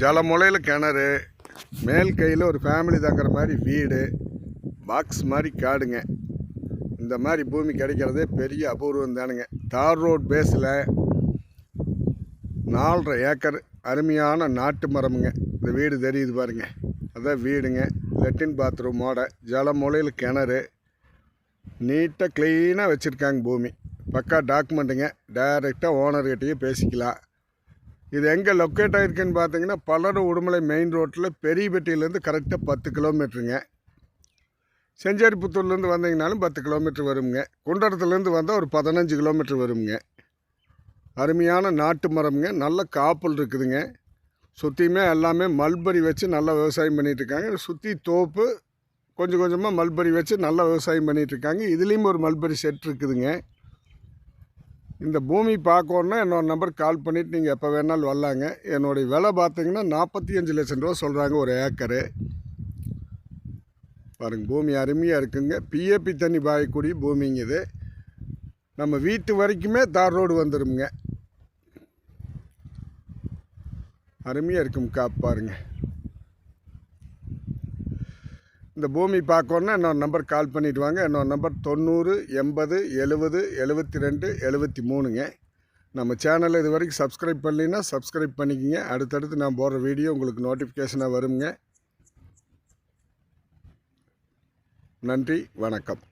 ஜலமுலையில் கிணறு மேல் கையில் ஒரு ஃபேமிலி தங்குற மாதிரி வீடு பாக்ஸ் மாதிரி காடுங்க. இந்த மாதிரி பூமி கிடைக்கிறதே பெரிய அபூர்வம் தானுங்க. தார் ரோட் பேஸில் நாலரை ஏக்கர் அருமையான நாட்டு மரமுங்க. இந்த வீடு தெரியுது பாருங்க. அதான் வீடுங்க. லெட்டின் பாத்ரூமோட ஜலமுலையில் கிணறு. நீட்டாக க்ளீனாக வச்சுருக்காங்க பூமி. பக்கா டாக்குமெண்ட்டுங்க டைரெக்டாக ஓனர்கிட்டையும் பேசிக்கலாம். இது எங்கே லொக்கேட் ஆகிருக்குன்னு பார்த்தீங்கன்னா பல்லட உடுமலை மெயின் ரோட்டில் பெரியபட்டியிலேருந்து கரெக்டாக பத்து கிலோமீட்டருங்க செஞ்சேரிப்புத்தூர்லேருந்து வந்தீங்கனாலும் பத்து கிலோமீட்டர் வருங்க குண்டரத்துலேருந்து வந்தால் ஒரு பதினஞ்சு கிலோமீட்டர் வருங்க அருமையான நாட்டு மரம்ங்க. நல்ல காப்பல் இருக்குதுங்க. சுற்றியுமே எல்லாமே மல்பரி வச்சு நல்லா விவசாயம் பண்ணிகிட்ருக்காங்க சுற்றி தோப்பு கொஞ்சம் கொஞ்சமாக மல்பரி வச்சு நல்லா விவசாயம் பண்ணிகிட்ருக்காங்க இதுலேயும் ஒரு மல்பரி செட் இருக்குதுங்க. இந்த பூமி பார்க்கணுன்னா என்னோட நம்பர் கால் பண்ணிவிட்டு நீங்கள் எப்போ வேணாலும் வரலாங்க. என்னுடைய விலை பார்த்தீங்கன்னா நாற்பத்தி அஞ்சு லட்சம் ரூபா சொல்கிறாங்க ஒரு ஏக்கரு பாருங்க பூமி அருமையாக இருக்குங்க. பிஏபி தண்ணி பாயக்கூடிய பூமிங்க இது. நம்ம வீட்டு வரைக்குமே தார் ரோடு வந்துடுங்க அருமையாக இருக்கும் காப்பாருங்க பாருங்க இந்த பூமி பார்க்கணுன்னா இன்னொரு நம்பர் கால் பண்ணிட்டு வாங்க. என்னோட நம்பர் தொண்ணூறு எண்பது எழுபது எழுபத்தி ரெண்டு எழுபத்தி மூணுங்க நம்ம சேனலை இது வரைக்கும் சப்ஸ்கிரைப் பண்ணலைன்னா சப்ஸ்கிரைப் பண்ணிக்கிங்க. அடுத்தடுத்து நான் போடுற வீடியோ உங்களுக்கு நோட்டிஃபிகேஷனாக வருங்க. நன்றி வணக்கம்.